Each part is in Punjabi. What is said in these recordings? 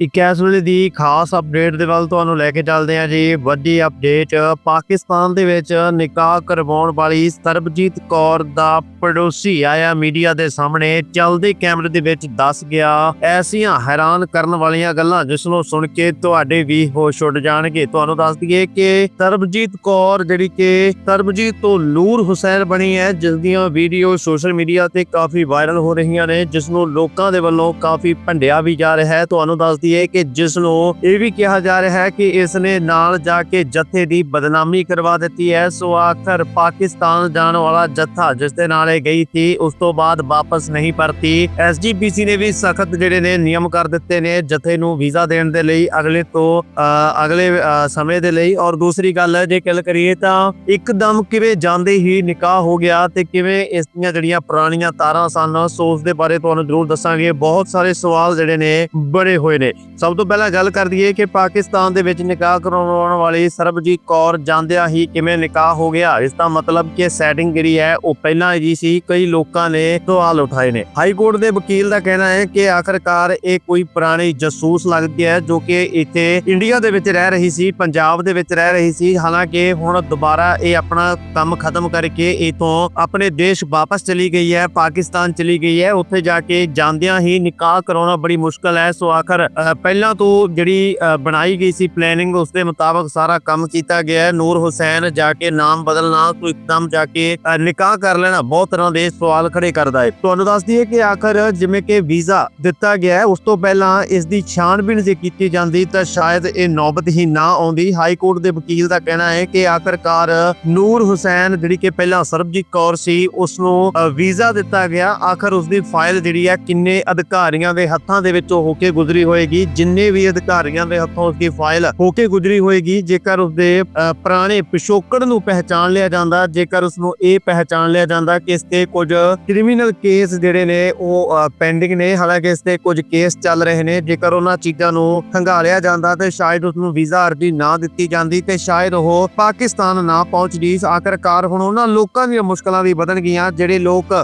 ਇੱਕ ਇਸ ਵੇਲੇ ਦੀ ਖਾਸ ਅਪਡੇਟ ਦੇ ਵੱਲ ਤੁਹਾਨੂੰ ਲੈ ਕੇ ਚੱਲਦੇ ਹਾਂ ਜੀ। ਵੱਡੀ ਅਪਡੇਟ ਪਾਕਿਸਤਾਨ ਦੇ ਵਿੱਚ ਨਿਕਾਹ ਕਰਵਾਉਣ ਵਾਲੀ ਸਰਬਜੀਤ ਕੌਰ ਦਾ ਪੜੋਸੀ ਆਇਆ ਮੀਡੀਆ ਦੇ ਸਾਹਮਣੇ। ਚੱਲਦੇ ਕੈਮਰੇ ਦੇ ਵਿੱਚ ਦੱਸ ਗਿਆ, ਐਸੀਆਂ ਹੈਰਾਨ ਕਰਨ ਵਾਲੀਆਂ ਗੱਲਾਂ ਜਿਸ ਨੂੰ ਸੁਣ ਕੇ ਤੁਹਾਡੇ ਵੀ ਹੋਸ਼ ਉੱਡ ਜਾਣਗੇ। ਤੁਹਾਨੂੰ ਦੱਸ ਦਈਏ ਕਿ ਸਰਬਜੀਤ ਕੌਰ ਜਿਹੜੀ ਕਿ ਸਰਬਜੀਤ ਤੋਂ ਨੂਰ ਹੁਸੈਨ ਬਣੀ ਹੈ, ਜਿਸ ਦੀਆਂ ਵੀਡੀਓ ਸੋਸ਼ਲ ਮੀਡੀਆ ਤੇ ਕਾਫੀ ਵਾਇਰਲ ਹੋ ਰਹੀਆਂ ਨੇ, ਜਿਸ ਨੂੰ ਲੋਕਾਂ ਦੇ ਵੱਲੋਂ ਕਾਫੀ ਭੰਡਿਆ ਵੀ ਜਾ ਰਿਹਾ ਹੈ। ਤੁਹਾਨੂੰ ਦੱਸ ਦਈਏ ਕਿ ਜਿਸ ਨੂੰ ਇਹ ਵੀ ਕਿਹਾ ਜਾ ਰਿਹਾ ਹੈ ਕਿ ਇਸ ਨੇ ਨਾਲ ਜਾ ਕੇ ਜਥੇ ਦੀ ਬਦਨਾਮੀ ਕਰਵਾ ਦਿੱਤੀ ਹੈ। ਸੋ ਆਖਰ ਪਾਕਿਸਤਾਨ ਜਾਣ ਵਾਲਾ ਜੱਥਾ ਜਿਸ ਦੇ ਨਾਲ ਇਹ ਗਈ ਸੀ ਉਸ ਤੋਂ ਬਾਅਦ ਵਾਪਸ ਨਹੀਂ ਪਰਤੀ। ਐਸਜੀਪੀਸੀ ਨੇ ਵੀ ਸਖਤ ਜਿਹੜੇ ਨੇ ਨਿਯਮ ਕਰ ਦਿੱਤੇ ਨੇ ਜਥੇ ਨੂੰ ਵੀਜ਼ਾ ਦੇਣ ਦੇ ਲਈ ਅਗਲੇ ਤੋਂ ਅ, ਅਗਲੇ ਸਮੇਂ ਦੇ ਲਈ। ਔਰ ਦੂਸਰੀ ਗੱਲ ਜੇ ਗੱਲ ਕਰੀਏ ਤਾਂ ਇੱਕਦਮ ਕਿਵੇਂ ਜਾਂਦੇ ਹੀ ਨਿਕਾਹ ਹੋ ਗਿਆ ਤੇ ਕਿਵੇਂ ਇਸ ਦੀਆਂ ਜਿਹੜੀਆਂ ਪੁਰਾਣੀਆਂ ਤਾਰਾਂ ਸਨ ਸੋ ਉਸ ਦੇ ਬਾਰੇ ਤੁਹਾਨੂੰ ਜ਼ਰੂਰ ਦੱਸਾਂਗੇ। ਬਹੁਤ ਸਾਰੇ ਸਵਾਲ ਜਿਹੜੇ ਨੇ ਬੜੇ ਹੋਏ ਨੇ। ਸਭ ਤੋਂ ਪਹਿਲਾਂ ਗੱਲ ਕਰ ਦਈਏ ਕਿ ਪਾਕਿਸਤਾਨ ਦੇ ਵਿੱਚ ਨਿਕਾਹ ਕਰਾਉਣ ਵਾਲੀ ਸਰਬਜੀਤ ਕੌਰ ਜਾਂਦਿਆਂ ਹੀ ਕਿਵੇਂ ਨਿਕਾਹ ਹੋ ਗਿਆ? ਇਸ ਦਾ ਮਤਲਬ ਕਿ ਸੈਟਿੰਗ ਜਿਹੜੀ ਹੈ ਉਹ ਪਹਿਲਾਂ ਜੀ ਸੀ। ਕਈ ਲੋਕਾਂ ਨੇ ਸਵਾਲ ਉਠਾਏ ਨੇ। ਹਾਈ ਕੋਰਟ ਦੇ ਵਕੀਲ ਦਾ ਕਹਿਣਾ ਹੈ ਕਿ ਆਖਰਕਾਰ ਇਹ ਕੋਈ ਪੁਰਾਣੀ ਜਸੂਸ ਲੱਗਦੀ ਹੈ ਜੋ ਕਿ ਇੱਥੇ ਇੰਡੀਆ ਦੇ ਵਿੱਚ ਰਹਿ ਰਹੀ ਸੀ, ਪੰਜਾਬ ਦੇ ਵਿੱਚ ਰਹਿ ਰਹੀ ਸੀ। ਹਾਲਾਂਕਿ ਹੁਣ ਦੁਬਾਰਾ ਇਹ ਆਪਣਾ ਕੰਮ ਖਤਮ ਕਰਕੇ ਇਥੋਂ ਆਪਣੇ ਦੇਸ਼ ਵਾਪਸ ਚਲੀ ਗਈ ਹੈ, ਪਾਕਿਸਤਾਨ ਚਲੀ ਗਈ ਹੈ। ਉੱਥੇ ਜਾ ਕੇ ਜਾਂਦਿਆਂ ਹੀ ਨਿਕਾਹ ਕਰਾਉਣਾ ਬੜੀ ਮੁਸ਼ਕਲ ਹੈ। ਸੋ ਆਖਰ ਪਹਿਲਾਂ ਤੋਂ ਜਿਹੜੀ ਬਣਾਈ ਗਈ ਸੀ ਪਲੈਨਿੰਗ ਉਸ ਦੇ ਮੁਤਾਬਕ ਸਾਰਾ ਕੰਮ ਕੀਤਾ ਗਿਆ ਹੈ। ਨੂਰ ਹੁਸੈਨ ਜਾ ਕੇ ਨਾਮ ਬਦਲਣਾ, ਤੋਂ ਇੱਕਦਮ ਜਾ ਕੇ ਨਿਕਾਹ ਕਰ ਲੈਣਾ। ਬਹੁਤ ਤਰ੍ਹਾਂ ਦੇ ਸਵਾਲ ਖੜੇ ਕਰਦਾ ਹੈ। ਤੁਹਾਨੂੰ ਦੱਸ ਦਈਏ ਕਿ ਆਖਰ ਜਿਵੇਂ ਕਿ ਵੀਜ਼ਾ ਦਿੱਤਾ ਗਿਆ ਹੈ, ਉਸ ਤੋਂ ਪਹਿਲਾਂ ਇਸ ਦੀ ਛਾਣਬੀਣ ਜੇ ਕੀਤੀ ਜਾਂਦੀ ਤਾਂ ਸ਼ਾਇਦ ਇਹ ਨੌਬਤ ਹੀ ਨਾ ਆਉਂਦੀ। ਹਾਈ ਕੋਰਟ ਦੇ ਵਕੀਲ ਦਾ ਕਹਿਣਾ ਹੈ ਕਿ ਆਖਰਕਾਰ ਨੂਰ ਹੁਸੈਨ, ਜਿਹੜੀ ਕਿ ਪਹਿਲਾਂ ਸਰਬਜੀਤ ਕੌਰ ਸੀ ਉਸ ਨੂੰ ਵੀਜ਼ਾ ਦਿੱਤਾ ਗਿਆ। ਆਖਰ ਉਸ ਦੀ ਫਾਈਲ ਜਿਹੜੀ ਹੈ, ਕਿੰਨੇ ਅਧਿਕਾਰੀਆਂ ਦੇ ਹੱਥਾਂ ਦੇ ਵਿੱਚ ਹੋ ਕੇ ਗੁਜ਼ਰੀ ਹੋਏਗੀ। ਜਿੰਨੇ ਵੀ ਅਧਿਕਾਰੀਆਂ ਦੇ ਹੱਥੋਂ ਉਸਦੀ ਫਾਈਲ ਹੋ ਕੇ ਗੁਜ਼ਰੀ ਹੋਏਗੀ ਜੇਕਰ ਉਸ ਪੁਰਾਣੇ ਪਿਛੋਕੜ ਨੂੰ ਪਹਿਚਾਨ ਲਿਆ ਜਾਂਦਾ ਜੇਕਰ ਉਸ ਨੂੰ ਇਹ ਪਹਿਚਾਨ ਲਿਆ ਜਾਂਦਾ ਕਿ ਇਸ ਤੇ ਕੁਝ ਕ੍ਰਿਮੀਨਲ ਕੇਸ ਜਿਹੜੇ ਨੇ ਉਹ ਪੈਂਡਿੰਗ ਨੇ ਹਾਲਾਂਕਿ ਇਸ ਤੇ ਕੁਝ ਕੇਸ ਚੱਲ ਰਹੇ ਨੇ ਜੇਕਰ ਉਹਨਾਂ ਚੀਜ਼ਾਂ ਨੂੰ ਖੰਗਾਲਿਆ ਜਾਂਦਾ ਤੇ ਸ਼ਾਇਦ ਉਸ ਨੂੰ ਵੀਜ਼ਾ ਅਰਜ਼ੀ ਨਾ ਦਿੱਤੀ ਜਾਂਦੀ ਤੇ ਸ਼ਾਇਦ ਉਹ ਪਾਕਿਸਤਾਨ ਨਾ ਪਹੁੰਚਦੀ। ਆਖਰਕਾਰ ਹੁਣ ਉਹਨਾਂ ਲੋਕਾਂ ਦੀਆਂ ਮੁਸ਼ਕਲਾਂ ਵੀ ਵਧਣ ਗਈਆਂ ਜਿਹੜੇ ਲੋਕ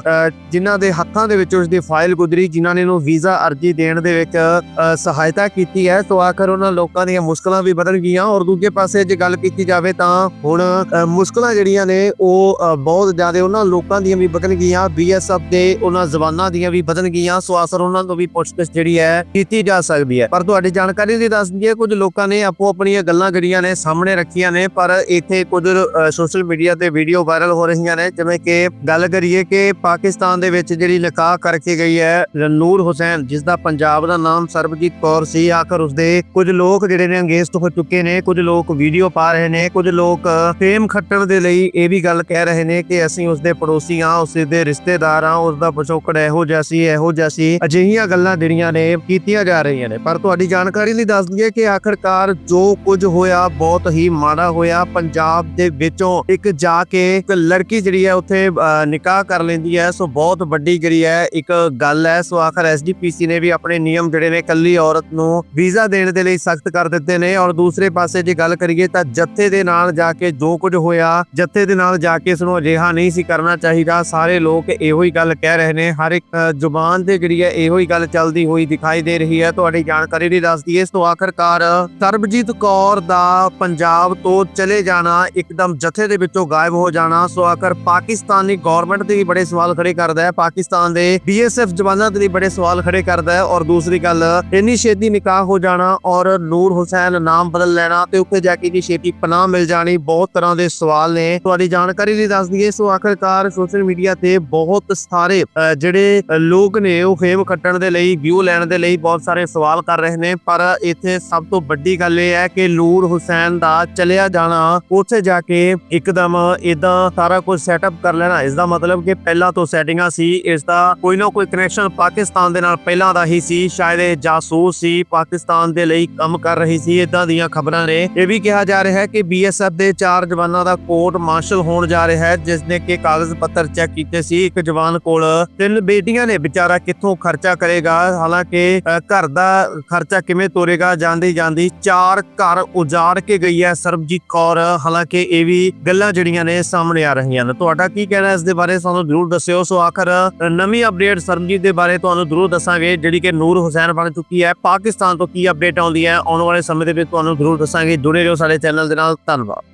ਜਿਨ੍ਹਾਂ ਦੇ ਹੱਥਾਂ ਦੇ ਵਿੱਚ ਉਸ ਦੀ ਫਾਈਲ ਗੁਜ਼ਰੀ ਜਿਨ੍ਹਾਂ ਨੇ ਉਹਨੂੰ ਵੀਜ਼ਾ ਅਰਜ਼ੀ ਦੇਣ ਦੇ ਵਿੱਚ ਅ, ਸਹਾਇਤਾ ਕੀਤੀ ਹੈ, ਸੋ ਆਖਰ ਉਹਨਾਂ ਲੋਕਾਂ ਦੀਆਂ ਮੁਸ਼ਕਲਾਂ ਵੀ ਵਧਣ ਗਈਆਂ ਔਰ ਦੂਜੇ ਪਾਸੇ ਜੇ ਗੱਲ ਕੀਤੀ ਜਾਵੇ ਤਾਂ ਹੁਣ ਮੁਸ਼ਕਲਾਂ ਜਿਹੜੀਆਂ ਨੇ ਉਹ ਬਹੁਤ ਜ਼ਿਆਦਾ ਉਹਨਾਂ ਲੋਕਾਂ ਦੀਆਂ ਵੀ ਵਧਣ ਗਈਆਂ ਬੀਐਸਐਫ ਦੇ ਉਹਨਾਂ ਜ਼ਬਾਨਾਂ ਦੀਆਂ ਵੀ ਵਧਣ ਗਈਆਂ, ਸੋ ਆਸਰ ਉਹਨਾਂ ਤੋਂ ਵੀ ਪੁੱਛਗਿੱਛ ਜਿਹੜੀ ਹੈ ਕੀਤੀ ਜਾ ਸਕਦੀ ਹੈ। ਪਰ ਤੁਹਾਡੀ ਜਾਣਕਾਰੀ ਲਈ ਦੱਸ ਦਈਏ, ਕੁਝ ਲੋਕਾਂ ਨੇ ਆਪੋ ਆਪਣੀਆਂ ਗੱਲਾਂ ਜਿਹੜੀਆਂ ਨੇ ਸਾਹਮਣੇ ਰੱਖੀਆਂ ਨੇ, ਪਰ ਇੱਥੇ ਕੁਝ ਸੋਸ਼ਲ ਮੀਡੀਆ ਤੇ ਵੀਡੀਓ ਵਾਇਰਲ ਹੋ ਰਹੀਆਂ ਨੇ, ਜਿਵੇਂ ਕਿ ਗੱਲ ਕਰੀਏ ਕਿ ਪਾਕਿਸਤਾਨ ਦੇ ਵਿੱਚ ਜਿਹੜੀ ਨਿਕਾਹ ਕਰਕੇ ਗਈ ਹੈ ਨੂਰ ਹੁਸੈਨ ਜਿਸ ਦਾ ਪੰਜਾਬ ਦਾ ਨਾਮ ਸਰਬਜੀਤ ਕੌਰ ਸੀ ਆਖਰ ਉਸਦੇ ਕੁਝ ਲੋਕ ਜਿਹੜੇ ਨੇ ਅੰਗੇਜ਼ਤ ਹੋ ਚੁੱਕੇ ਨੇ ਕੁਝ ਲੋਕ ਵੀਡੀਓ ਪਾ ਰਹੇ ਨੇ ਕੁਝ ਲੋਕ ਫੇਮ ਖੱਟਣ ਦੇ ਲਈ ਇਹ ਵੀ ਗੱਲ ਕਹਿ ਰਹੇ ਨੇ ਕਿ ਅਸੀਂ ਉਸਦੇ ਪੜੋਸੀ ਹਾਂ ਉਸ ਰਿਸ਼ਤੇਦਾਰ ਹਾਂ ਉਸ ਦਾ ਇਹੋ ਜਿਹਾ ਸੀ ਇਹੋ ਜਿਹਾ ਸੀ ਅਜਿਹੀਆਂ ਗੱਲਾਂ ਜਿਹੜੀਆਂ ਨੇ ਕੀਤੀਆਂ ਜਾ ਰਹੀਆਂ ਨੇ। ਪਰ ਤੁਹਾਡੀ ਜਾਣਕਾਰੀ ਲਈ ਦੱਸ ਦਈਏ ਕਿ ਆਖਰਕਾਰ ਜੋ ਕੁਝ ਹੋਇਆ ਬਹੁਤ ਹੀ ਮਾੜਾ ਹੋਇਆ। ਪੰਜਾਬ ਦੇ ਵਿੱਚੋਂ ਇੱਕ ਜਾ ਕੇ ਇੱਕ ਲੜਕੀ ਜਿਹੜੀ ਹੈ ਉੱਥੇ ਅ, ਨਿਕਾਹ ਕਰ ਲੈਂਦੀ ਹੈ। ਸੋ ਬਹੁਤ ਵੱਡੀ ਜਿਹੜੀ ਹੈ ਇੱਕ ਗੱਲ ਹੈ। ਸੋ ਆਖਰ ਐਸਜੀਪੀਸੀ ਨੇ ਵੀ ਆਪਣੇ ਨਿਯਮ ਜਿਹੜੇ ਨੇ ਕੱਲੀ ਔਰਤ ਨੂੰ ਵੀਜ਼ਾ ਦੇਣ ਦੇ ਲਈ ਸਖਤ ਕਰ ਦਿੱਤੇ ਨੇ। ਔਰ ਦੂਸਰੇ ਪਾਸੇ ਜੇ ਗੱਲ ਕਰੀਏ ਤਾਂ ਜੱਥੇ ਦੇ ਨਾਲ ਜਾ ਕੇ ਜੋ ਕੁਝ ਹੋਇਆ, ਜੱਥੇ ਦੇ ਨਾਲ ਜਾ ਕੇ ਇਸ ਨੂੰ ਅਜਿਹਾ ਨਹੀਂ ਸੀ ਕਰਨਾ ਚਾਹੀਦਾ। ਸਾਰੇ ਲੋਕ ਇਹੋ ਹੀ ਗੱਲ ਕਹਿ ਰਹੇ ਨੇ। ਹਰ ਇੱਕ ਜ਼ੁਬਾਨ ਤੇ ਜਿਹੜੀ ਹੈ ਇਹੋ ਹੀ ਗੱਲ ਚੱਲਦੀ ਹੋਈ ਦਿਖਾਈ ਦੇ ਰਹੀ ਹੈ। ਤੁਹਾਡੀ ਜਾਣਕਾਰੀ ਲਈ ਦੱਸ ਦਈਏ ਸੋ ਆਖਰਕਾਰ ਸਰਬਜੀਤ ਕੌਰ ਦਾ ਪੰਜਾਬ ਤੋਂ ਚਲੇ ਜਾਣਾ, ਇੱਕਦਮ ਜਥੇ ਦੇ ਵਿੱਚੋਂ ਗਾਇਬ ਹੋ ਜਾਣਾ। ਸੋ ਆਖਰ ਪਾਕਿਸਤਾਨੀ ਗਵਰਨਮੈਂਟ ਤੇ ਵੀ ਬੜੇ ਸਵਾਲ ਖੜੇ ਕਰਦਾ ਹੈ। ਪਾਕਿਸਤਾਨ ਦੇ ਬੀਐਸਐਫ ਜਵਾਨਾਂ ਤੇ ਵੀ ਬੜੇ ਸਵਾਲ ਖੜੇ ਕਰਦਾ ਹੈ। ਔਰ ਦੂਸਰੀ ਗੱਲ, ਇੰਨੀ ਛੇਤੀ ਨਿਕਾਹ ਹੋ ਜਾਣਾ ਔਰ ਨੂਰ ਹੁਸੈਨ ਨਾਮ ਬਦਲ ਲੈਣਾ ਤੇ ਉੱਥੇ ਜਾ ਕੇ ਜੀ ਛੇਤੀ ਪਨਾਹ ਮਿਲ ਜਾਣੀ। ਬਹੁਤ ਤਰ੍ਹਾਂ ਦੇ ਸਵਾਲ ਨੇ। ਤੁਹਾਡੀ ਜਾਣਕਾਰੀ ਲਈ ਦੱਸ ਦਈਏ, ਸੋ ਆਖਰਕਾਰ ਸੋਸ਼ਲ ਮੀਡੀਆ ਤੇ ਬਹੁਤ ਸਾਰੇ ਜਿਹੜੇ ਲੋਕ ਨੇ ਉਹ ਫੇਮ ਖੱਟਣ ਦੇ ਲਈ ਵਿਊ ਲੈਣ ਦੇ ਲਈ ਬਹੁਤ ਸਾਰੇ ਸਵਾਲ ਕਰ ਰਹੇ ਨੇ। ਪਰ ਇੱਥੇ ਸਭ ਤੋਂ ਵੱਡੀ ਗੱਲ ਇਹ ਹੈ ਕਿ ਨੂਰ ਹੁਸੈਨ ਦਾ ਚਲਿਆ ਜਾਣਾ, ਉੱਥੇ ਜਾ ਕੇ ਇੱਕਦਮ ਇਦਾਂ ਸਾਰਾ ਕੁਝ ਸੈਟਅਪ ਕਰ ਲੈਣਾ। ਇਸ ਦਾ ਮਤਲਬ ਕਿ ਪਹਿਲਾਂ ਤੋਂ ਸੈਟਿੰਗਾਂ ਸੀ ਇਸ ਦਾ ਕੋਈ ਨਾ ਕੋਈ ਕਨੈਕਸ਼ਨ ਪਾਕਿਸਤਾਨ ਦੇ ਨਾਲ ਪਹਿਲਾਂ ਦਾ ਹੀ ਸੀ। ਸ਼ਾਇਦ ਇਹ ਜਾਸੂਸ ਸੀ, ਪਾਕਿਸਤਾਨ ਦੇ ਲਈ ਕੰਮ ਕਰ ਰਹੀ ਸੀ ਇਦਾਂ ਦੀਆਂ ਖਬਰਾਂ ਨੇ। ਇਹ ਵੀ ਕਿਹਾ ਜਾ ਰਿਹਾ ਹੈ ਕਿ ਬੀਐਸਐਫ ਦੇ ਚਾਰ ਜਵਾਨਾਂ ਦਾ ਕੋਰਟ ਮਾਰਸ਼ਲ ਹੋਣ ਜਾ ਰਿਹਾ ਹੈ ਜਿਸ ਨੇ ਕਿ ਕਾਗਜ਼ ਪੱਤਰ ਚੈੱਕ ਕੀਤੇ ਸੀ। ਇੱਕ ਜਵਾਨ ਕੋਲ ਤਿੰਨ ਬੇਟੀਆਂ ਨੇ, ਵਿਚਾਰਾ ਕਿੱਥੋਂ ਖਰਚਾ ਕਰੇਗਾ? ਹਾਲਾਂਕਿ ਘਰ ਦਾ ਖਰਚਾ ਕਿਵੇਂ ਤੋਰੇਗਾ? ਜਾਂਦੀ ਜਾਂਦੀ ਚਾਰ ਘਰ ਉਜਾੜ ਕੇ ਗਈ ਹੈ ਸਰਬਜੀਤ ਕੌਰ। ਹਾਲਾਂਕਿ, ਇਹ ਵੀ ਗੱਲਾਂ ਜਿਹੜੀਆਂ ਨੇ ਸਾਹਮਣੇ ਆ ਰਹੀਆਂ ਨੇ। ਤੁਹਾਡਾ ਕੀ ਕਹਿਣਾ ਇਸ ਦੇ ਬਾਰੇ? ਸਾਨੂੰ ਜ਼ਰੂਰ ਦੱਸਿਓ। ਸੋ ਆਖਰ ਨਵੀਂ ਅਪਡੇਟ ਸਰਬਜੀਤ ਦੇ ਬਾਰੇ ਤੁਹਾਨੂੰ ਜ਼ਰੂਰ ਦੱਸਾਂਗੇ, ਜਿਹੜੀ ਕਿ ਨੂਰ ਹੁਸੈਨ ਬਣ ਚੁੱਕੀ ਹੈ। ਪਾਕਿਸਤਾਨ ਤੋਂ ਕੀ ਅਪਡੇਟ ਆਉਂਦੀ ਹੈ? ਆਉਣ ਵਾਲੇ ਸਮੇਂ ਦੇ ਵਿੱਚ ਤੁਹਾਨੂੰ ਜ਼ਰੂਰ ਦੱਸਾਂਗੇ। ਜੁੜੇ ਰਹੋ ਸਾਡੇ ਚੈਨਲ ਦੇ ਨਾਲ। ਧੰਨਵਾਦ।